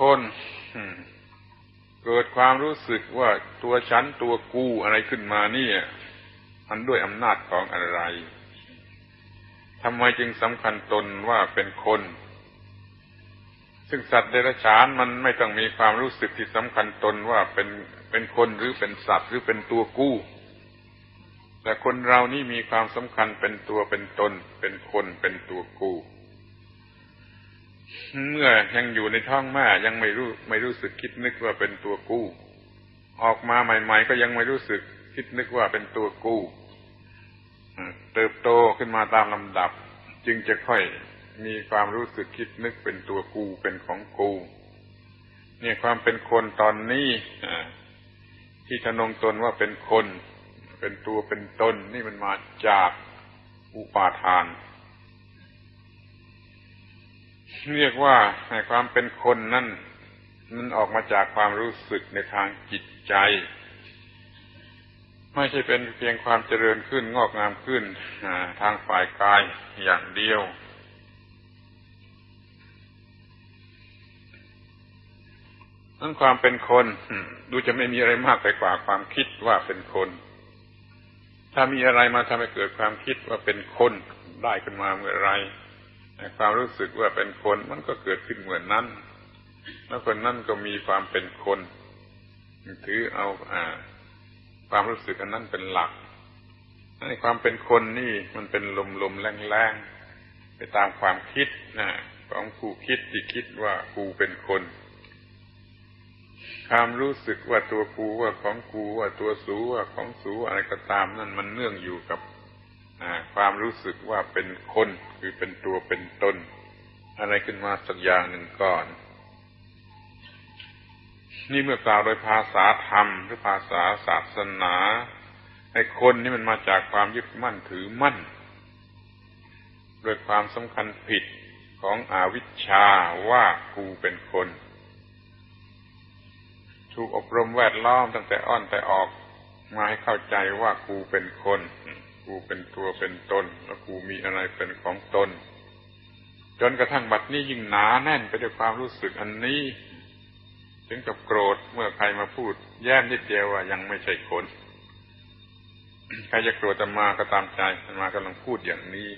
คนเกิดความรู้สึกว่าตัวฉันตัวกูอะไรขึ้นมาเนี่ยมันด้วยอำนาจของอะไรทำไมจึงสำคัญตนว่าเป็นคน ซึ่งสัตว์เดรัจฉานมันไม่ต้องมีความรู้สึกที่สำคัญตนว่าเป็นเป็นคนหรือเป็นสัตว์หรือเป็นตัวกู้ แต่คนเรานี่มีความสำคัญเป็นตัวเป็นตน เป็นคนเป็นตัวกู้ เมื่อยังอยู่ในท้องแม่ยังไม่รู้ไม่รู้สึกคิดนึกว่าเป็นตัวกู้ ออกมาใหม่ ๆ ก็ยังไม่รู้สึกคิดนึกว่าเป็นตัวกู้เติบโตขึ้นมาตามลำดับ จึงจะค่อยมีความรู้สึกคิดนึกเป็นตัวกูเป็นของกูเนี่ยความเป็นคนตอนนี้ที่ทนงตนว่าเป็นคน เป็นตัวเป็นตน นี่มันมาจากอุปาทาน เรียกว่าความเป็นคนนั่นมันออกมาจากความรู้สึกในทางจิตใจ ไม่ใช่เป็นเพียงความเจริญขึ้นงอกงามขึ้นทางฝ่ายกายอย่างเดียว นั้นความเป็นคนดูจะไม่มีอะไรมากไปกว่าความคิดว่าเป็นคน ถ้ามีอะไรมาทำให้เกิดความคิดว่าเป็นคนได้ขึ้นมาเมื่อไร ความรู้สึกว่าเป็นคนมันก็เกิดขึ้นเหมือนนั้น แล้วคนนั้นก็มีความเป็นคนถือเอาอ่า ความรู้สึกอันนั้นเป็นหลักในความเป็นคนนี่มันเป็นลมลมแรงแรงไปตามความคิดนะของผู้คิดที่คิดว่ากูเป็นคนความรู้สึกว่าตัวกูว่าของกูว่าตัวสูว่าของสูอะไรก็ตามนั่นมันเนื่องอยู่กับ ความรู้สึกว่าเป็นคนคือเป็นตัวเป็นตน อะไรขึ้นมาสักอย่างหนึ่งก่อน นี่เมื่อกล่าวโดยภาษาธรรมหรือภาษาศาสนาไอ้คนนี่มันมาจากความยึดมั่นถือมั่นโดยความสำคัญผิดของอวิชชาว่ากูเป็นคน ถูกอบรมแวดล้อมตั้งแต่อ้อนแต่ออกมาให้เข้าใจว่ากูเป็นคน กูเป็นตัวเป็นตน แล้วกูมีอะไรเป็นของตน จนกระทั่งบัดนี้ยิ่งหนาแน่นไปด้วยความรู้สึกอันนี้ ถึงกับโกรธเมื่อใครมาพูด แย้มนิดเดียวว่ายังไม่ใช่คน ใครจะโกรธจะมาก็ตามใจมากำลังพูดอย่างนี้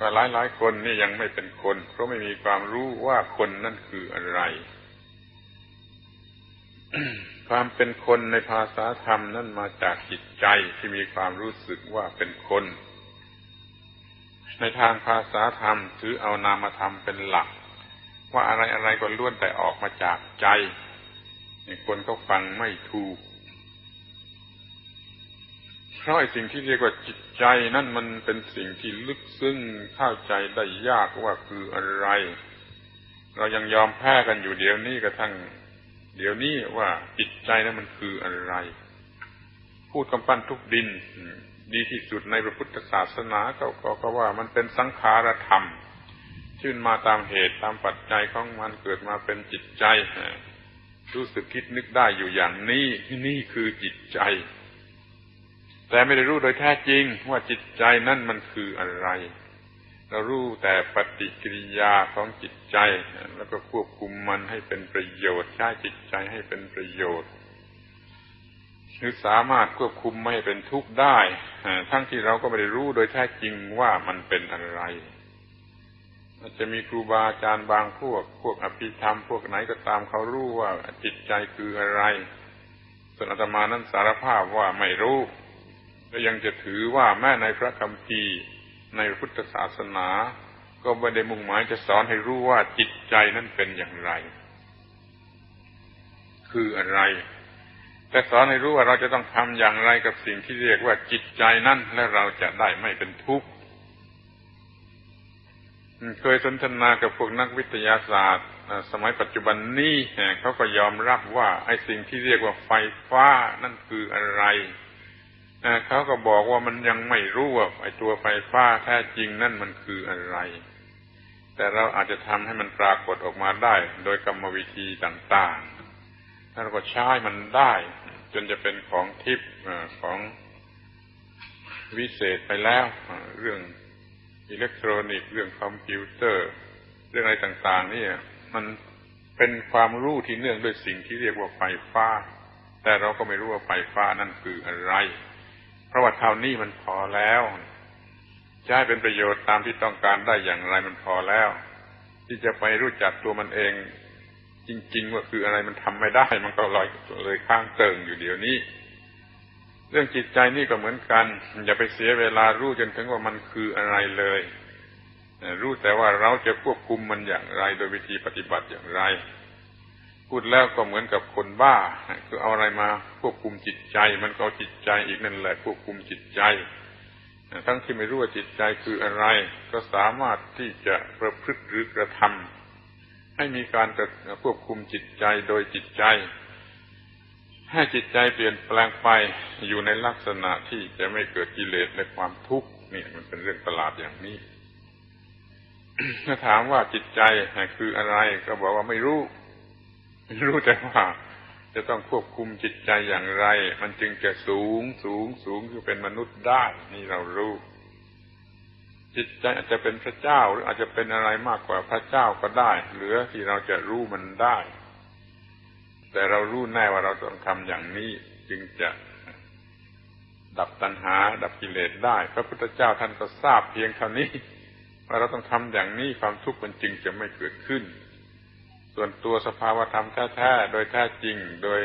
ว่าหลายหลายคนนี่ยังไม่เป็นคน เพราะไม่มีความรู้ว่าคนนั่นคืออะไร ความเป็นคนในภาษาธรรมนั่นมาจากจิตใจที่มีความรู้สึกว่าเป็นคน ในทางภาษาธรรมถือเอานามธรรมเป็นหลัก ว่าอะไรอะไรก็ล้วนแต่ออกมาจากใจคนก็ฟังไม่ถูก เพราะไอ้สิ่งที่เรียกว่าจิตใจนั่นมันเป็นสิ่งที่ลึกซึ้งเข้าใจได้ยากว่าคืออะไร เรายังยอมแพ้กันอยู่เดี๋ยวนี้กระทั่ง เดี๋ยวนี้ว่าจิตใจนั้นมันคืออะไร พูดกำปั้นทุกดิน ดีที่สุดในพระพุทธศาสนาก็ก็ว่ามันเป็นสังขารธรรม ชื่นมาตามเหตุตามปัจจัยของมันเกิดมาเป็นจิตใจ รู้สึกคิดนึกได้อยู่อย่างนี้นี่คือจิตใจ แต่ไม่ได้รู้โดยแท้จริงว่าจิตใจนั่นมันคืออะไร เรารู้แต่ปฏิกิริยาของจิตใจ แล้วก็ควบคุมมันให้เป็นประโยชน์ใช้จิตใจให้เป็นประโยชน์หรือสามารถควบคุมไม่ให้เป็นทุกข์ได้ ทั้งที่เราก็ไม่ได้รู้โดยแท้จริงว่ามันเป็นอะไรอาจจะมีครูบาอาจารย์บางพวก พวกอภิธรรม พวกไหนก็ตามเขารู้ว่าจิตใจคืออะไร ส่วนอาตมานั้นสารภาพว่าไม่รู้ และยังจะถือว่าแม้ในพระคัมภีร์ ในพุทธศาสนา ก็ไม่ได้มุ่งหมายจะสอนให้รู้ว่าจิตใจนั้นเป็นอย่างไร คืออะไร แต่สอนให้รู้ว่าเราจะต้องทำอย่างไรกับสิ่งที่เรียกว่าจิตใจนั้นและเราจะได้ไม่เป็นทุกข์เคยสนทนากับพวกนักวิทยาศาสตร์ สมัยปัจจุบันนี้เขาก็ยอมรับว่าไอ้สิ่งที่เรียกว่าไฟฟ้านั่นคืออะไร เขาก็บอกว่ามันยังไม่รู้ว่าไอ้ตัวไฟฟ้าแท้จริงนั่นมันคืออะไร แต่เราอาจจะทำให้มันปรากฏออกมาได้ โดยกรรมวิธีต่างๆแล้วก็ใช้มันได้ จนจะเป็นของทิพย์ของวิเศษไปแล้ว เรื่องอิเล็กทรอนิกส์เรื่องคอมพิวเตอร์ เรื่องอะไรต่าง ๆ นี่มันเป็นความรู้ที่เนื่องด้วยสิ่งที่เรียกว่าไฟฟ้า แต่เราก็ไม่รู้ว่าไฟฟ้านั่นคืออะไร เพราะว่าเท่านี้มันพอแล้วจะให้เป็นประโยชน์ตามที่ต้องการได้อย่างไรมันพอแล้ว ที่จะไปรู้จักตัวมันเอง จริงๆว่าคืออะไรมันทำไม่ได้ มันก็ลอยเลยข้างเติงอยู่เดี๋ยวนี้ เรื่องจิตใจนี่ก็เหมือนกัน อย่าไปเสียเวลารู้จนถึงว่ามันคืออะไรเลย รู้แต่ว่าเราจะควบคุมมันอย่างไร โดยวิธีปฏิบัติอย่างไร พูดแล้วก็เหมือนกับคนบ้า คือเอาอะไรมาควบคุมจิตใจ มันก็เอาจิตใจอีกนั่นแหละควบคุมจิตใจ ทั้งที่ไม่รู้ว่าจิตใจคืออะไร ก็สามารถที่จะประพฤติหรือกระทำให้มีการควบคุมจิตใจโดยจิตใจ ให้จิตใจเปลี่ยนแปลงไปอยู่ในลักษณะที่จะไม่เกิดกิเลสและความทุกข์นี่มันเป็นเรื่องประหลาดอย่างนี้ถ้าถามว่าจิตใจคืออะไรก็บอกว่าไม่รู้ รู้แต่ว่าจะต้องควบคุมจิตใจอย่างไร มันจึงจะสูงสูงสูงคือเป็นมนุษย์ได้ นี่เรารู้ จิตใจอาจจะเป็นพระเจ้าหรืออาจจะเป็นอะไรมากกว่าพระเจ้าก็ได้ เหลือที่เราจะรู้มันได้ แต่เรารู้แน่ว่าเราต้องทำอย่างนี้จึงจะดับตัณหา ดับกิเลสได้ พระพุทธเจ้าท่านก็ทราบเพียงเท่านี้ว่าเราต้องทำอย่างนี้ความทุกข์มันจึงจะไม่เกิดขึ้น ส่วนตัวสภาวธรรมแท้ๆโดยแท้จริง โดย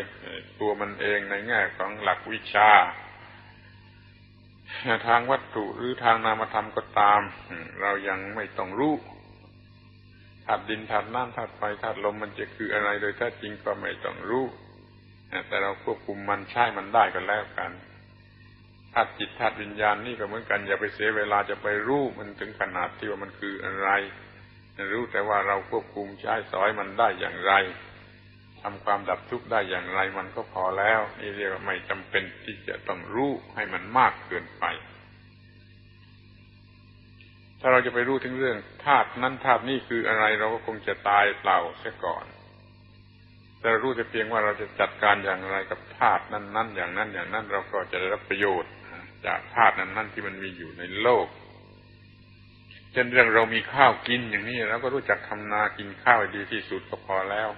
ตัวมันเองในแง่ของหลักวิชา ทางวัตถุหรือทางนามธรรมก็ตาม เรายังไม่ต้องรู้ธาตุดินธาตุน้ำธาตุไฟธาตุลมมันจะคืออะไรโดยแท้จริงก็ไม่ต้องรู้แต่เราควบคุมมันใช้มันได้ก็แล้วกันธาตุจิตธาตุวิญญาณนี่ก็เหมือนกันอย่าไปเสียเวลาจะไปรู้มันถึงขนาดที่ว่ามันคืออะไร รู้แต่ว่าเราควบคุมใช้สอยมันได้อย่างไรทำความดับทุกข์ได้อย่างไรมันก็พอแล้ว นี่เรียกว่าไม่จำเป็นที่จะต้องรู้ให้มันมากเกินไป ถ้าเราจะไปรู้ถึงเรื่องธาตุนั้นธาตุนี้คืออะไรเราก็คงจะตายเปล่าเสียก่อน แต่รู้แต่เพียงว่าเราจะจัดการอย่างไรกับธาตุนั้น ๆ อย่างนั้นอย่างนั้นเราก็จะได้รับประโยชน์ จากธาตุนั้น ๆ ที่มันมีอยู่ในโลก เช่นเรื่องเรามีข้าวกินอย่างนี้เราก็รู้จักทำนากินข้าวดีที่สุดก็พอแล้ว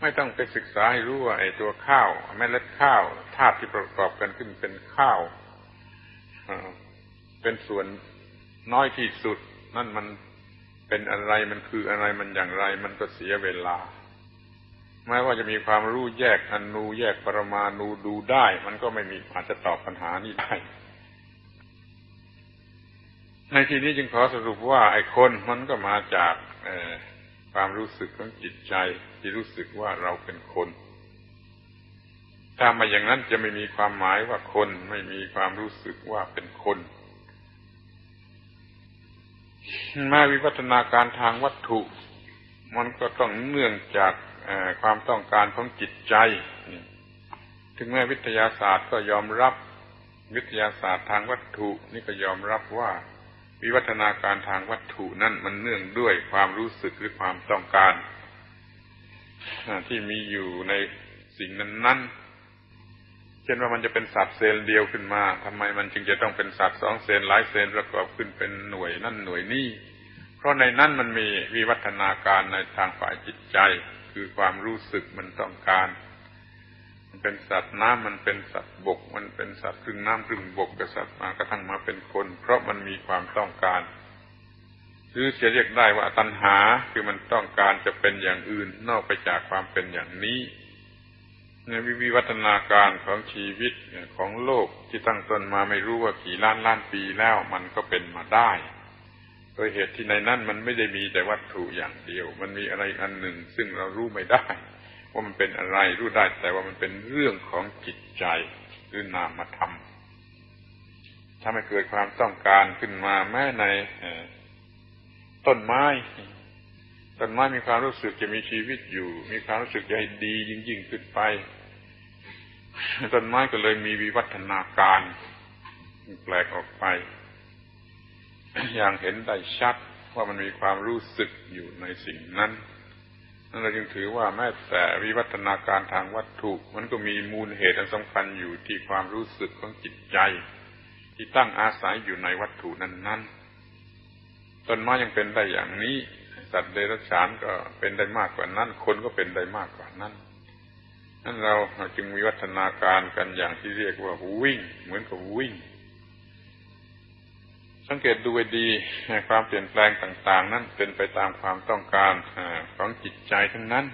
ไม่ต้องไปศึกษาให้รู้ว่าไอ้ตัวข้าวเม็ดเล็ดข้าวธาตุที่ประกอบกันขึ้นเป็นข้าวเป็นส่วนน้อยที่สุด นั่นมันเป็นอะไรมันคืออะไรมันอย่างไร มันก็เสียเวลาแม้ว่าจะมีความรู้แยกอนูแยกปรมาณูดูได้ มันก็ไม่มีอาจจะตอบปัญหานี้ได้ ในที่นี้จึงขอสรุปว่าไอ้คนมันก็มาจากความรู้สึกของจิตใจ ที่รู้สึกว่าเราเป็นคน ถ้ามาอย่างนั้นจะไม่มีความหมายว่าคนไม่มีความรู้สึกว่าเป็นคนมาวิวัฒนาการทางวัตถุ มันก็ต้องเนื่องจากความต้องการของจิตใจ ถึงแม้วิทยาศาสตร์ก็ยอมรับวิทยาศาสตร์ทางวัตถุ นี่ก็ยอมรับว่า วิวัฒนาการทางวัตถุนั่นมันเนื่องด้วยความรู้สึกหรือความต้องการที่มีอยู่ในสิ่งนั้นนั้นเช่นว่ามันจะเป็นสัตว์เซลล์เดียวขึ้นมาทำไมมันจึงจะต้องเป็นสัตว์สองเซลล์หลายเซลล์ประกอบขึ้นเป็นหน่วยนั่นหน่วยนี้เพราะในนั้นมันมีวิวัฒนาการในทางฝ่ายจิตใจ คือความรู้สึกมันต้องการ มันเป็นสัตว์น้ำมันเป็นสัตว์บก มันเป็นสัตว์ครึ่งน้ำครึ่งบกกษัตริย์มากระทั่งมาเป็นคน เพราะมันมีความต้องการ หรือจะเรียกได้ว่าตัณหาคือมันต้องการจะเป็นอย่างอื่นนอกไปจากความเป็นอย่างนี้ในวิวัฒนาการของชีวิตของโลกที่ตั้งต้นมาไม่รู้ว่ากี่ล้านล้านปีแล้วมันก็เป็นมาได้ โดยเหตุที่ในนั้นมันไม่ได้มีแต่วัตถุอย่างเดียว มันมีอะไรอันหนึ่งซึ่งเรารู้ไม่ได้ ว่ามันเป็นอะไรรู้ได้แต่ว่ามันเป็นเรื่องของจิตใจหรือนามธรรมถ้าไม่เกิดความต้องการขึ้นมาแม้ในต้นไม้ต้นไม้มีความรู้สึกจะมีชีวิตอยู่ มีความรู้สึกจะให้ดียิ่งยิ่งขึ้นไปต้นไม้ก็เลยมีวิวัฒนาการแปลกออกไป อย่างเห็นได้ชัดว่ามันมีความรู้สึกอยู่ในสิ่งนั้น นั่นเราจึงถือว่าแม้แต่วิวัฒนาการทางวัตถุ มันก็มีมูลเหตุอันสำคัญอยู่ที่ความรู้สึกของจิตใจ ที่ตั้งอาศัยอยู่ในวัตถุนั้นๆต้นไม้ยังเป็นได้อย่างนี้ สัตว์เดรัจฉานก็เป็นได้มากกว่านั้น คนก็เป็นได้มากกว่านั้นนั่นเราจึงมีวัฒนาการกันอย่างที่เรียกว่าวิ่ง เหมือนกับวิ่ง สังเกตดูให้ดี ความเปลี่ยนแปลงต่าง ๆ นั้นเป็นไปตามความต้องการของจิตใจทั้งนั้น